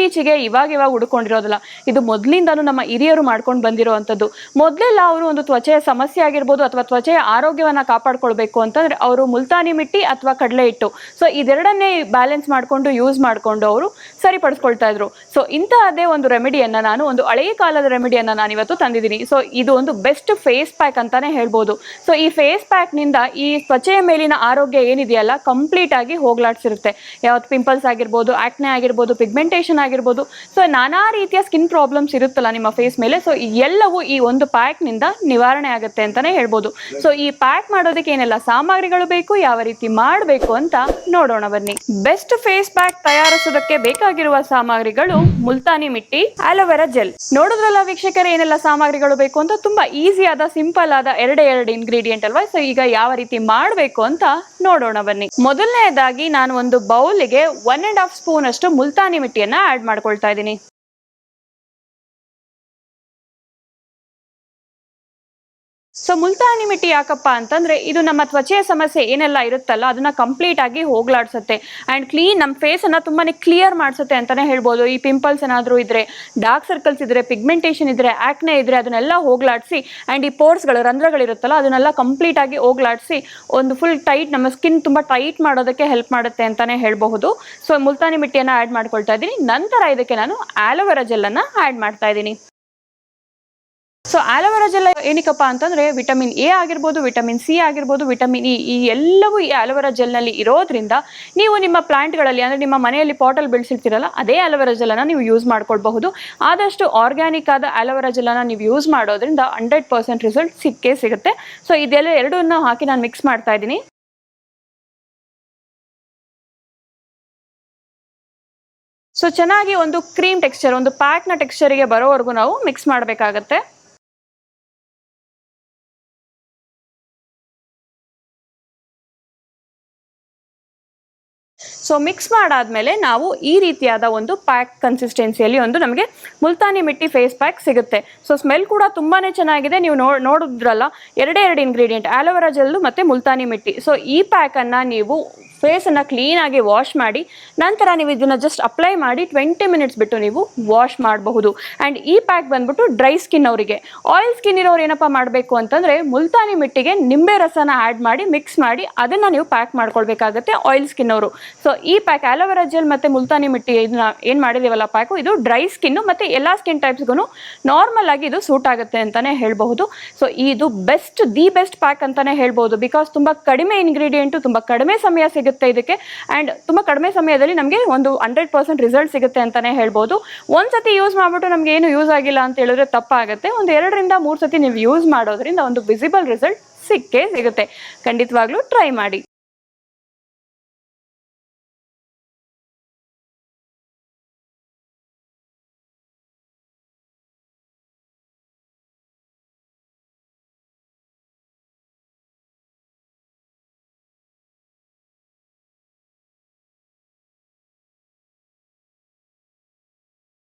ಇತ್ತೀಚೆಗೆ ಇವಾಗ ಇವಾಗ ಉಡ್ಕೊಂಡಿರೋದಿಲ್ಲ ಇದು ಮೊದಲಿಂದನೂ ನಮ್ಮ ಹಿರಿಯರು ಮಾಡ್ಕೊಂಡು ಬಂದಿರುವಂಥದ್ದು. ಮೊದಲೆಲ್ಲ ಅವರು ಒಂದು ತ್ವಚೆಯ ಸಮಸ್ಯೆ ಆಗಿರ್ಬೋದು ಅಥವಾ ತ್ವಚೆಯ ಆರೋಗ್ಯವನ್ನ ಕಾಪಾಡ್ಕೊಳ್ಬೇಕು ಅಂತಂದ್ರೆ ಅವರು ಮುಲ್ತಾನಿ ಮಿಟ್ಟಿ ಅಥವಾ ಕಡಲೆ ಹಿಟ್ಟು. ಸೊ ಇದೆರಡನ್ನೇ ಬ್ಯಾಲೆನ್ಸ್ ಮಾಡಿಕೊಂಡು ಯೂಸ್ ಮಾಡಿಕೊಂಡು ಅವರು ಸರಿಪಡಿಸ್ಕೊಳ್ತಾ ಇದ್ರು. ಸೊ ಇಂತಹದೇ ಒಂದು ರೆಮಿಡಿಯನ್ನ ನಾನು ಒಂದು ಹಳೆಯ ಕಾಲದ ರೆಮಿಡಿಯನ್ನ ನಾನು ಇವತ್ತು ತಂದಿದ್ದೀನಿ. ಸೊ ಇದು ಒಂದು ಬೆಸ್ಟ್ ಫೇಸ್ ಪ್ಯಾಕ್ ಅಂತಾನೆ ಹೇಳ್ಬೋದು. ಸೊ ಈ ಫೇಸ್ ಪ್ಯಾಕ್ನಿಂದ ಈ ತ್ವಚೆಯ ಮೇಲಿನ ಆರೋಗ್ಯ ಏನಿದೆಯಲ್ಲ ಕಂಪ್ಲೀಟ್ ಆಗಿ ಹೋಗ್ಲಾಡ್ಸಿರುತ್ತೆ. ಯಾವತ್ತು ಪಿಂಪಲ್ಸ್ ಆಗಿರ್ಬೋದು ಆಕ್ನೆ ಆಗಿರ್ಬೋದು ಪಿಗ್ಮೆಂಟೇಷನ್ ಆಗಿರ್ಬೋದು. ಸೊ ನಾನಾ ರೀತಿಯ ಸ್ಕಿನ್ ಪ್ರಾಬ್ಲಮ್ಸ್ ಇರುತ್ತಲ್ಲ ನಿಮ್ಮ ಫೇಸ್ ಮೇಲೆ. ಸೊ ಎಲ್ಲವೂ ಈ ಒಂದು ಪ್ಯಾಕ್ನಿಂದ ನಿವಾರಣೆ ಆಗುತ್ತೆ ಅಂತಾನೆ ಹೇಳ್ಬೋದು. ಸೊ ಈ ಪ್ಯಾಕ್ ಮಾಡೋದಕ್ಕೆ ಏನೆಲ್ಲ ಸಾಮಗ್ರಿಗಳು ಬೇಕು, ಯಾವ ರೀತಿ ಮಾಡಬೇಕು ಅಂತ ನೋಡೋಣ ಬನ್ನಿ. ಬೆಸ್ಟ್ ಫೇಸ್ ಪ್ಯಾಕ್ ತಯಾರಿಸೋದಕ್ಕೆ ಬೇಕಾಗಿರುವ ಸಾಮಗ್ರಿಗಳು ಮುಲ್ತಾನಿ ಮಿಟ್ಟಿ ಆಲೋವೆರಾ ಜೆಲ್ ನೋಡಿದ್ರಲ್ಲ ವೀಕ್ಷಕರ ಏನೆಲ್ಲ ಸಾಮಗ್ರಿಗಳು ಬೇಕು ಅಂತ? ತುಂಬಾ ಈಸಿ ಆದ ಸಿಂಪಲ್ ಆದ ಎರಡೇ ಎರಡು ಇಂಗ್ರೀಡಿಯೆಂಟ್ ಅಲ್ವಾ? ಸೊ ಈಗ ಯಾವ ರೀತಿ ಮಾಡಬೇಕು ಅಂತ ನೋಡೋಣ ಬನ್ನಿ. ಮೊದಲನೆಯದಾಗಿ ನಾನು ಒಂದು ಬೌಲ್ಗೆ ಒನ್ ಅಂಡ್ ಹಾಫ್ ಸ್ಪೂನ್ ಅಷ್ಟು ಮುಲ್ತಾನಿ ಮಿಟ್ಟಿಯನ್ನ ಆಡ್ ಮಾಡ್ಕೊಳ್ತಾ ಇದ್ದೀನಿ. ಸೊ ಮುಲ್ತಾನಿ ಮಿಟ್ಟಿ ಯಾಕಪ್ಪ ಅಂತಂದ್ರೆ ಇದು ನಮ್ಮ ತ್ವಚೆಯ ಸಮಸ್ಯೆ ಏನೆಲ್ಲ ಇರುತ್ತಲ್ಲ, ಅದನ್ನ ಕಂಪ್ಲೀಟ್ ಆಗಿ ಹೋಗ್ಲಾಡ್ಸುತ್ತೆ. ಅಂಡ್ ಕ್ಲೀನ್ ನಮ್ಮ ಫೇಸ್ ಅನ್ನ ತುಂಬಾನೇ ಕ್ಲಿಯರ್ ಮಾಡಿಸುತ್ತೆ ಅಂತಾನೆ ಹೇಳ್ಬೋದು. ಈ ಪಿಂಪಲ್ಸ್ ಏನಾದರೂ ಇದ್ರೆ ಡಾರ್ಕ್ ಸರ್ಕಲ್ಸ್ ಇದ್ರೆ ಪಿಗ್ಮೆಂಟೇಷನ್ ಇದ್ರೆ ಆಕ್ನೆ ಇದ್ರೆ ಅದನ್ನೆಲ್ಲ ಹೋಗ್ಲಾಡಿಸಿ ಅಂಡ್ ಈ ಪೋರ್ಸ್ಗಳು ರಂಧ್ರಗಳಿರುತ್ತಲ್ಲ, ಅದನ್ನೆಲ್ಲ ಕಂಪ್ಲೀಟ್ ಆಗಿ ಹೋಗ್ಲಾಡಿಸಿ, ಒಂದು ಫುಲ್ ಟೈಟ್ ನಮ್ಮ ಸ್ಕಿನ್ ತುಂಬಾ ಟೈಟ್ ಮಾಡೋದಕ್ಕೆ ಹೆಲ್ಪ್ ಮಾಡುತ್ತೆ ಅಂತಾನೆ ಹೇಳಬಹುದು. ಸೊ ಮುಲ್ತಾನಿ ಮಿಟ್ಟಿಯನ್ನ ಆಡ್ ಮಾಡ್ಕೊಳ್ತಾ ಇದ್ದೀನಿ. ನಂತರ ಇದಕ್ಕೆ ನಾನು ಆಲೋವೆರಾ ಜೆಲ್ ಅನ್ನ ಆಡ್ ಮಾಡ್ತಾ ಇದ್ದೀನಿ. ಸೊ ಆಲೋವೆರಾ ಜೆಲ್ ಏನಕ್ಕಪ್ಪ ಅಂತಂದ್ರೆ ವಿಟಮಿನ್ ಎ ಆಗಿರ್ಬೋದು ವಿಟಮಿನ್ ಸಿ ಆಗಿರ್ಬೋದು ವಿಟಮಿನ್ ಇ ಈ ಎಲ್ಲವೂ ಈ ಆಲೋವೆರಾ ಜೆಲ್ನಲ್ಲಿ ಇರೋದ್ರಿಂದ ನೀವು ನಿಮ್ಮ ಪ್ಲಾಂಟ್ಗಳಲ್ಲಿ ಅಂದರೆ ನಿಮ್ಮ ಮನೆಯಲ್ಲಿ ಪಾಟಲ್ ಬೆಳೆಸಿರ್ತೀರಲ್ಲ, ಅದೇ ಆಲೋವೆರಾ ಜೆಲ್ಲನ್ನು ನೀವು ಯೂಸ್ ಮಾಡ್ಕೊಳ್ಬಹುದು. ಆದಷ್ಟು ಆರ್ಗ್ಯಾನಿಕ್ ಆದ ಆಲೋವೆರಾ ಜೆಲ್ಲನ್ನು ನೀವು ಯೂಸ್ ಮಾಡೋದ್ರಿಂದ ಹಂಡ್ರೆಡ್ ಪರ್ಸೆಂಟ್ ರಿಸಲ್ಟ್ ಸಿಕ್ಕೇ ಸಿಗುತ್ತೆ. ಸೊ ಇದೆಲ್ಲ ಎರಡನ್ನ ಹಾಕಿ ನಾನು ಮಿಕ್ಸ್ ಮಾಡ್ತಾ ಇದ್ದೀನಿ. ಸೊ ಚೆನ್ನಾಗಿ ಒಂದು ಕ್ರೀಮ್ ಟೆಕ್ಸ್ಚರ್ ಒಂದು ಪ್ಯಾಕ್ನ ಟೆಕ್ಸ್ಚರಿಗೆ ಬರೋವರೆಗೂ ನಾವು ಮಿಕ್ಸ್ ಮಾಡಬೇಕಾಗತ್ತೆ. ಸೊ ಮಿಕ್ಸ್ ಮಾಡಾದ್ಮೇಲೆ ನಾವು ಈ ರೀತಿಯಾದ ಒಂದು ಪ್ಯಾಕ್ ಕನ್ಸಿಸ್ಟೆನ್ಸಿಯಲ್ಲಿ ಒಂದು ನಮಗೆ ಮುಲ್ತಾನಿ ಮಿಟ್ಟಿ ಫೇಸ್ ಪ್ಯಾಕ್ ಸಿಗುತ್ತೆ. ಸೊ ಸ್ಮೆಲ್ ಕೂಡ ತುಂಬಾ ಚೆನ್ನಾಗಿದೆ. ನೀವು ನೋ, ನೋಡಿದ್ರಲ್ಲ, ಎರಡೇ ಎರಡು ಇಂಗ್ರೀಡಿಯೆಂಟ್ ಆಲೋವೆರಾ ಜೆಲ್ಲು ಮತ್ತು ಮುಲ್ತಾನಿ ಮಿಟ್ಟಿ. ಸೊ ಈ ಪ್ಯಾಕನ್ನು ನೀವು ಫೇಸನ್ನು ಕ್ಲೀನಾಗಿ ವಾಶ್ ಮಾಡಿ, ನಂತರ ನೀವು ಇದನ್ನು ಜಸ್ಟ್ ಅಪ್ಲೈ ಮಾಡಿ ಟ್ವೆಂಟಿ ಮಿನಿಟ್ಸ್ ಬಿಟ್ಟು ನೀವು ವಾಶ್ ಮಾಡಬಹುದು. ಆ್ಯಂಡ್ ಈ ಪ್ಯಾಕ್ ಬಂದ್ಬಿಟ್ಟು ಡ್ರೈ ಸ್ಕಿನ್ ಅವರಿಗೆ. ಆಯಿಲ್ ಸ್ಕಿನ್ ಇರೋರು ಏನಪ್ಪ ಮಾಡಬೇಕು ಅಂತಂದರೆ ಮುಲ್ತಾನಿ ಮಿಟ್ಟಿಗೆ ನಿಂಬೆ ರಸನ ಆ್ಯಡ್ ಮಾಡಿ ಮಿಕ್ಸ್ ಮಾಡಿ ಅದನ್ನು ನೀವು ಪ್ಯಾಕ್ ಮಾಡ್ಕೊಳ್ಬೇಕಾಗತ್ತೆ ಆಯಿಲ್ ಸ್ಕಿನ್ ಅವರು. ಸೊ ಈ ಪ್ಯಾಕ್ ಆಲೋವೆರಾ ಜೆಲ್ ಮತ್ತು ಮುಲ್ತಾನಿ ಮಿಟ್ಟಿ ಇದನ್ನ ಏನು ಮಾಡಿದೀವಲ್ಲ ಪ್ಯಾಕು ಇದು ಡ್ರೈ ಸ್ಕಿನ್ನು ಮತ್ತು ಎಲ್ಲ ಸ್ಕಿನ್ ಟೈಪ್ಸ್ಗೂ ನಾರ್ಮಲ್ ಆಗಿ ಇದು ಸೂಟ್ ಆಗುತ್ತೆ ಅಂತಲೇ ಹೇಳಬಹುದು. ಸೊ ಇದು ಬೆಸ್ಟ್ ದಿ ಬೆಸ್ಟ್ ಪ್ಯಾಕ್ ಅಂತಲೇ ಹೇಳ್ಬೋದು ಬಿಕಾಸ್ ತುಂಬ ಕಡಿಮೆ ಇಂಗ್ರೀಡಿಯೆಂಟು ತುಂಬ ಕಡಿಮೆ ಸಮಯ ಸಿಗುತ್ತೆ ಇದಕ್ಕೆ. ಆ್ಯಂಡ್ ತುಂಬ ಕಡಿಮೆ ಸಮಯದಲ್ಲಿ ನಮಗೆ ಒಂದು ಹಂಡ್ರೆಡ್ ಪರ್ಸೆಂಟ್ ರಿಸಲ್ಟ್ ಸಿಗುತ್ತೆ ಅಂತಲೇ ಹೇಳ್ಬೋದು. ಒಂದು ಸತಿ ಯೂಸ್ ಮಾಡಿಬಿಟ್ಟು ನಮಗೆ ಏನು ಯೂಸ್ ಆಗಿಲ್ಲ ಅಂತ ಹೇಳಿದ್ರೆ ತಪ್ಪಾಗುತ್ತೆ. ಒಂದು ಎರಡರಿಂದ ಮೂರು ಸತಿ ನೀವು ಯೂಸ್ ಮಾಡೋದ್ರಿಂದ ಒಂದು ವಿಸಿಬಲ್ ರಿಸಲ್ಟ್ ಸಿಕ್ಕೇ ಸಿಗುತ್ತೆ. ಖಂಡಿತವಾಗ್ಲೂ ಟ್ರೈ ಮಾಡಿ.